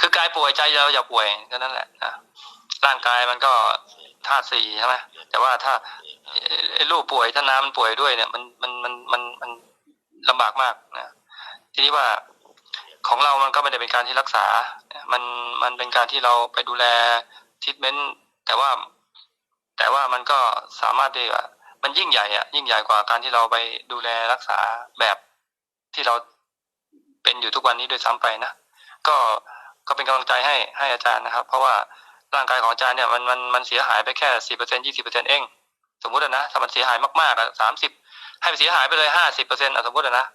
คือกายป่วยใจเราอย่าป่วยก็นั่นแหละนะร่างกายมันก็ธาตุสี่ใช่ไหมแต่ว่าถ้าไอ้รูปป่วยถ้าน้ำมันป่วยด้วยเนี่ย มันมันมันมันมันลำบากมากนะทีนี้ว่าของเรามันก็ไม่ได้เป็นการที่รักษา มันมันเป็นการที่เราไปดูแลทิทเมนต์แต่ว่า แต่ว่ามันก็สามารถที่ว่ามันยิ่งใหญ่อะยิ่งใหญ่กว่าการที่เราไปดูแลรักษาแบบที่เราเป็นอยู่ทุกวันนี้โดยซ้ำไปนะก็ ก็เป็นกำลังใจให้ให้อาจารย์นะครับ เพราะว่าร่างกายของอาจารย์เนี่ยมันมันมันเสียหายไปแค่สี่เปอร์เซ็นยี่สิบเปอร์เซ็นเองสมมตินะถ้ามันเสียหายมากๆอะสามสิบให้มันเสียหายไปเลยห้าสิบเปอร์เซ็นต์สมมตินะ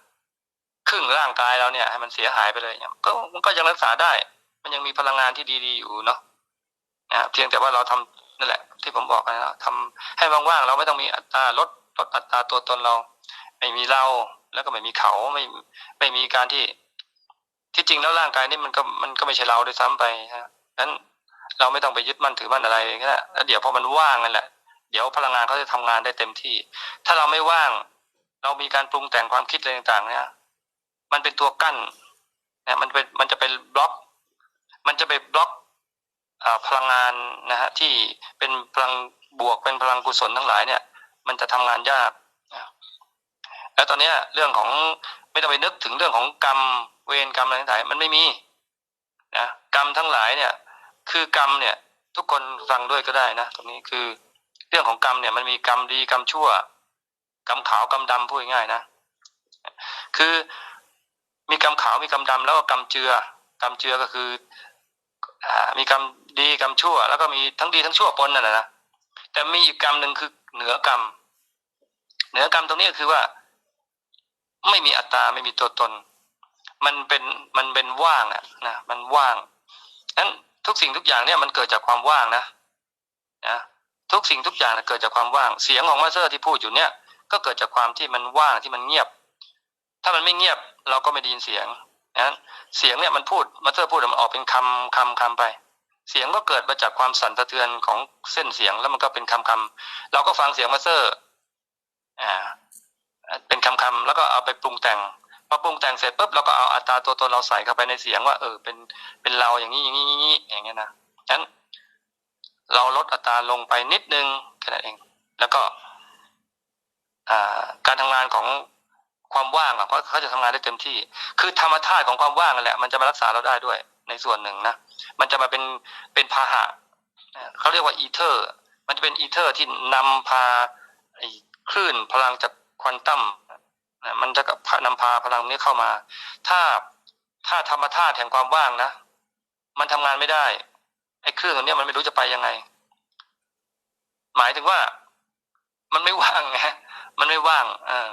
ครึ่งร่างกายเราเนี่ยให้มันเสียหายไปเลยเนี่ยก็มันก็ยังรักษาได้ มันยังมีพลังงานที่ดีๆอยู่เนาะนะเพียงแต่ว่าเราทำนั่นแหละ ที่ผมบอกนะทำให้ว่างๆเราไม่ต้องมีอัตราลดลดอัตราตัวตนเรา ไม่มีเราแล้วก็ไม่มีเขาไม่ไม่มีการที่ ที่จริงแล้วร่างกายนี่มันก็มันก็ไม่ใช่เราด้วยซ้ำไปนะนั้นเราไม่ต้องไปยึดมั่นถือมั่นอะไรก็ได้แล้วเดี๋ยวพอมันว่างนั่นแหละ เดี๋ยวพลังงานเขาจะทำงานได้เต็มที่ ถ้าเราไม่ว่าง เรามีการปรุงแต่งความคิดอะไรต่างๆ เนี่ย มันเป็นตัวกั้นนะมันเป็นมันจะเป็นบล็อก มันจะไปบล็อกอพลังงานนะฮะที่เป็นพลังบวกเป็นพลังกุศลทั้งหลายเนี่ย มันจะทำงานยากแล้วตอนเนี้ยเรื่องของไม่ต้องไปนึกถึงเรื่องของกรรม เวรกรรมอะไรต่างๆมันไม่มีนะกรรมทั้งหลายเนี่ย คือกรรมเนี่ย ทุกคนฟังด้วยก็ได้นะตรงนี้คือ เรื่องของกรรมเนี่ยมันมีกรรมดีกรรมชั่ว กรรมขาวกรรมดำพูดง่ายนะคือมีกรรมขาวมีกรรมดำแล้วก็กรรมเจือกรรมเจือก็คืออมีกรรมดีกรรมชั่ว แล้วก็มีทั้งดีทั้งชั่วปนนั่นแหละนะแต่มีอีกกรรมหนึ่งคือเหนือกรรม เหนือกรรมตรงนี้ก็คือว่า ไม่มีอัตตาไม่มีตัวตน มันเป็นมันเป็นว่างอะนะมันว่างนั้นทุกสิ่งทุกอย่างเนี่ยมันเกิดจากความว่างนะนะทุกสิ่งทุกอย่างเกิดจากความว่าง เสียงของมาสเตอร์ที่พูดอยู่เนี่ย ก็เกิดจากความที่มันว่างที่มันเงียบ ถ้ามันไม่เงียบเราก็ไม่ได้ยินเสียงนะเสียงเนี่ยมันพูดมาสเตอร์พูดมันออกเป็นคำคำคำไป เสียงก็เกิดมาจากความสั่นสะเทือนของเส้นเสียงแล้วมันก็เป็นคำคำเราก็ฟังเสียงมาสเตอร์อ่าเป็นคำคำแล้วก็เอาไปปรุงแต่ง พอปรุงแต่งเสร็จปุ๊บเราก็เอาอัตราตัวตนเราใส่เข้าไปในเสียงว่าเออเป็นเป็นเราอย่างนี้อย่างนี้อย่างนี้อย่างเงี้ยนะฉะนั้นเราลดอัตราลงไปนิดนึงแค่นั้นเอง แล้วก็การทำงานของความว่างอะเพราะเขาจะทำงานได้เต็มที่ คือธรรมชาติของความว่างนั่นแหละมันจะมารักษาเราได้ด้วยในส่วนหนึ่งนะมันจะมาเป็นเป็นพาหะเขาเรียกว่าอีเทอร์ มันจะเป็นอีเทอร์ที่นำพาคลื่นพลังจากควอนตัม มันจะกับนำพาพลังนี้เข้ามา ถ้าถ้าธรรมชาติแห่งความว่างนะ มันทำงานไม่ได้ ไอ้เครื่องตัวเนี้ยมันไม่รู้จะไปยังไง หมายถึงว่า มันไม่ว่างไงมันไม่ว่างเออ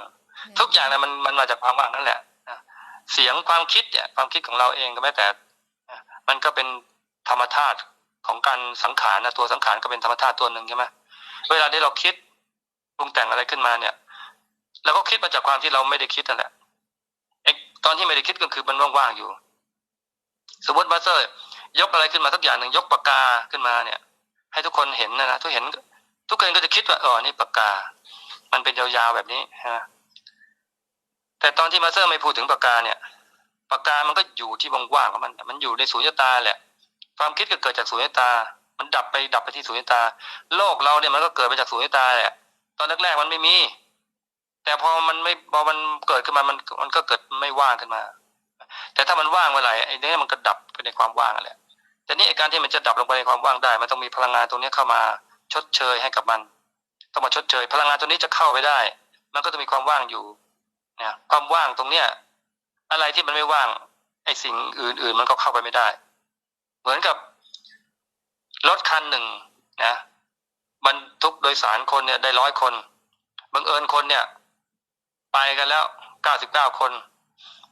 ทุกอย่างนะมันมันมาจากความว่างนั่นแหละนะเสียงความคิดเนี่ยความคิดของเราเองก็แม้แต่นะมันก็เป็นธรรมชาติของการสังขารนะตัวสังขารก็เป็นธรรมชาติตัวหนึ่งใช่ไหมเวลาที่เราคิดปรุงแต่งอะไรขึ้นมาเนี่ย เราก็คิดมาจากความที่เราไม่ได้คิดนั่นแหละไอ้ตอนที่ไม่ได้คิดก็คือมันว่างๆอยู่ สมมติบัสเซอร์ ยกอะไรขึ้นมาสักอย่างหนึ่งยกปากกาขึ้นมาเนี่ย ให้ทุกคนเห็นนะนะทุกเห็น ทุกคนก็จะคิดว่าอ๋อนี่ปากกา มันเป็นยาวๆแบบนี้ฮะแต่ตอนที่มาเตอร์ไม่พูดถึงปากกาเนี่ยปากกามันก็อยู่ที่ว่างๆของมัน มันอยู่ในสุญญตาแหละ ความคิดก็เกิดจากสุญญตา มันดับไปดับไปที่สุญญตา โลกเราเนี่ยมันก็เกิดมาจากสุญญตาแหละ ตอนแรกๆมันไม่มี แต่พอมันไม่พอมันเกิดขึ้นมามันมันก็เกิดไม่ว่างขึ้นมา แต่ถ้ามันว่างเมื่อไหร่ไอ้นี่มันก็ดับไปในความว่างนั่นแหละแต่นี่ไอ้การที่มันจะดับลงไปในความว่างได้ มันต้องมีพลังงานตรงนี้เข้ามาชดเชยให้กับมันต้องมาชดเชย พลังงานตัวนี้จะเข้าไปได้ มันก็จะมีความว่างอยู่นะความว่างตรงเนี้ยอะไรที่มันไม่ว่าง ไอ้สิ่งอื่น ๆ มันก็เข้าไปไม่ได้ เหมือนกับรถคันหนึ่งนะบรรทุกโดยสารคนเนี่ยได้ร้อยคนบังเอิญคนเนี่ย ไปกันแล้วเก้าสิบเก้าคน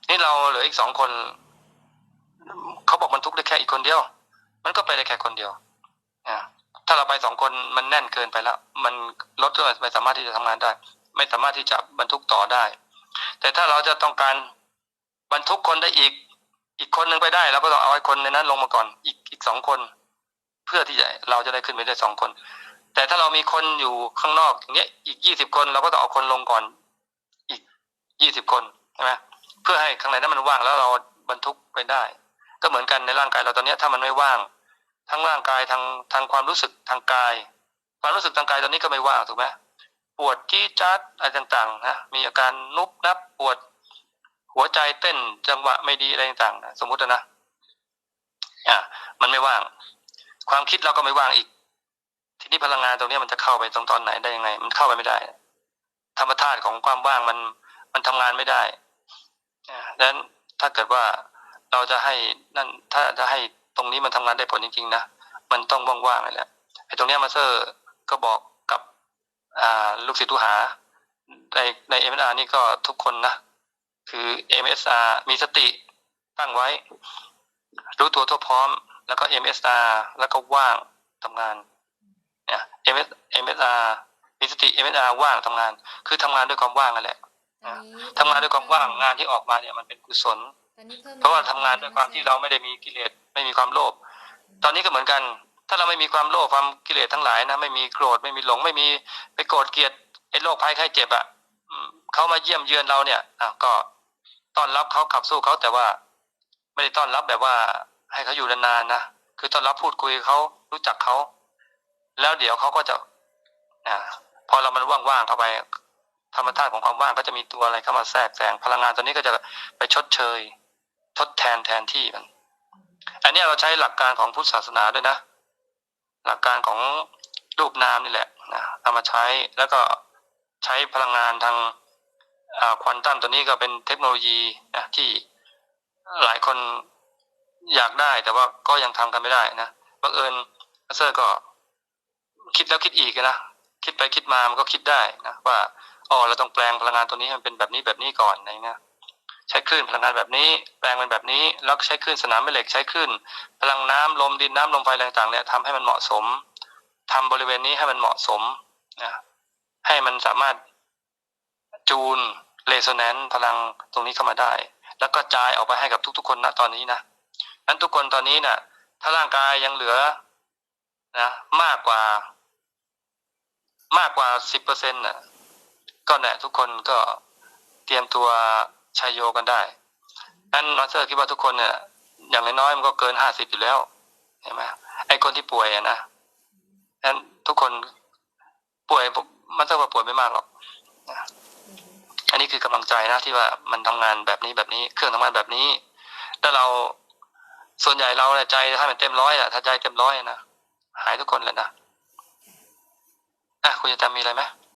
นี่เราเหลืออีกสองคน เขาบอกบรรทุกได้แค่อีกคนเดียว มันก็ไปได้แค่คนเดียวถ้าเราไปสองคนมันแน่นเกินไปแล้ว มันรถก็ไม่สามารถที่จะทำงานได้ ไม่สามารถที่จะบรรทุกต่อได้ แต่ถ้าเราจะต้องการบรรทุกคนได้อีก อีกคนหนึ่งไปได้เราก็ต้องเอาไอ้คนในนั้นลงมาก่อน อีกอีกสองคน เพื่อที่จะเราจะได้ขึ้นไปได้สองคน แต่ถ้าเรามีคนอยู่ข้างนอกอย่างเงี้ยอีกยี่สิบคนเราก็ต้องเอาคนลงก่อน ยี่สิบคนใช่ไหมเพื่อให้ข้างในนั้นมันว่างแล้วเราบรรทุกไปได้ ก็เหมือนกันในร่างกายเราตอนนี้ถ้ามันไม่ว่าง ทั้งร่างกายทางทางความรู้สึกทางกาย ความรู้สึกทางกายตอนนี้ก็ไม่ว่างถูกไหมปวดจี้จัดอะไรต่างๆนะมีอาการนุบนับปวด หัวใจเต้นจังหวะไม่ดีอะไรต่างๆนะสมมุตินะอะมันไม่ว่าง ความคิดเราก็ไม่ว่างอีก ทีนี้พลังงานตรงนี้มันจะเข้าไปตรงตอนไหนได้ยังไง มันเข้าไปไม่ได้ ธรรมธาตุของความว่างมัน มันทำงานไม่ได้ดังนั้นถ้าเกิดว่าเราจะให้นั่นถ้าจะให้ตรงนี้มันทำงานได้ผลจริงๆนะมันต้องว่างๆเลยแหละไอ้ตรงเนี้ยมาสเตอร์ก็บอกกับอ่าลูกศิษย์ลูกหา ในในเอ็มอาร์นี่ก็ทุกคนนะคือ MSR มีสติตั้งไว้ รู้ตัวทั่วพร้อม แล้วก็ MSR แล้วก็ว่างทำงานเนี่ย MS MSR มีสติ MSR ว่างทำงาน คือทำงานด้วยความว่างนั่นแหละ นนี้ทำงานด้วยความว่างงานที่ออกมาเนี่ยมันเป็นกุศลตอนนี้เพิ่มเพราะว่าทำงานด้วยความที่เราไม่ได้มีกิเลสไม่มีความโลภตอนนี้ก็เหมือนกัน ถ้าเราไม่มีความโลภความกิเลสทั้งหลายนะไม่มีโกรธไม่มีหลงไม่มีไปโกรธเกลียดไอ้โรคภัยไข้เจ็บอะอืมเขามาเยี่ยมเยือนเราเนี่ยอะก็ต้อนรับเขาขับสู้เขาแต่ว่า ไม่ได้ต้อนรับแบบว่าให้เขาอยู่นานๆนะคือต้อนรับพูดคุยเขารู้จักเขาแล้วเดี๋ยวเขาก็จะอ่าพอเรามันว่างๆเข้าไป ธรรมชาติของความว่างก็จะมีตัวอะไรเข้ามาแทรกแซงพลังงานตัวนี้ก็จะไปชดเชย ทดแทนแทนที่มัน อันนี้เราใช้หลักการของพุทธศาสนาด้วยนะ หลักการของรูปนามนี่แหละนะเอามาใช้แล้วก็ใช้พลังงานทางควอนตัมตัวนี้ก็เป็นเทคโนโลยีนะที่หลายคนอยากได้แต่ว่าก็ยังทำกันไม่ได้นะบังเอิญเซอร์ก็คิดแล้วคิดอีกนะคิดไปคิดมามันก็คิดได้นะว่า อ๋อเราต้องแปลงพลังงานตัวนี้ให้มันเป็นแบบนี้แบบนี้ก่อนอะไรเงี้ยใช้คลื่นพลังงานแบบนี้ แปลงเป็นแบบนี้ แล้วใช้คลื่นสนามแม่เหล็กใช้คลื่นพลังน้ำลมดินน้ำลมไฟอะไรต่างๆเนี่ยทำให้มันเหมาะสมทำบริเวณนี้ให้มันเหมาะสมนะให้มันสามารถจูนเรโซแนนซ์พลังตรงนี้เข้ามาได้ แล้วก็จ่ายออกไปให้กับทุก ๆ คนณตอนนี้นะนั้นทุกคนตอนนี้นะ่ะ ถ้าร่างกายยังเหลือนะมากกว่า มากกว่าสิบเปอร์เซ็นต์น่ะ ก็เนี่ยทุกคนก็เตรียมตัวชัยโยกันได้นั้นมาสเตอร์คิดว่าทุกคนเนี่ยอย่างน้อยๆมันก็เกินห้าสิบอยู่แล้วเห็นไหมไอ้คนที่ป่วยอะนะนั้นทุกคนป่วยมันต้องว่าป่วยไม่มากหรอกอันนี้คือกำลังใจนะที่ว่ามันทำงานแบบนี้แบบนี้เครื่องทำงานแบบนี้แล้วเราส่วนใหญ่เราเนี่ยใจถ้ามันเต็มร้อยอะถ้าใจเต็มร้อยนะหายทุกคนเลยนะอะคุณจะจำมีอะไรไหม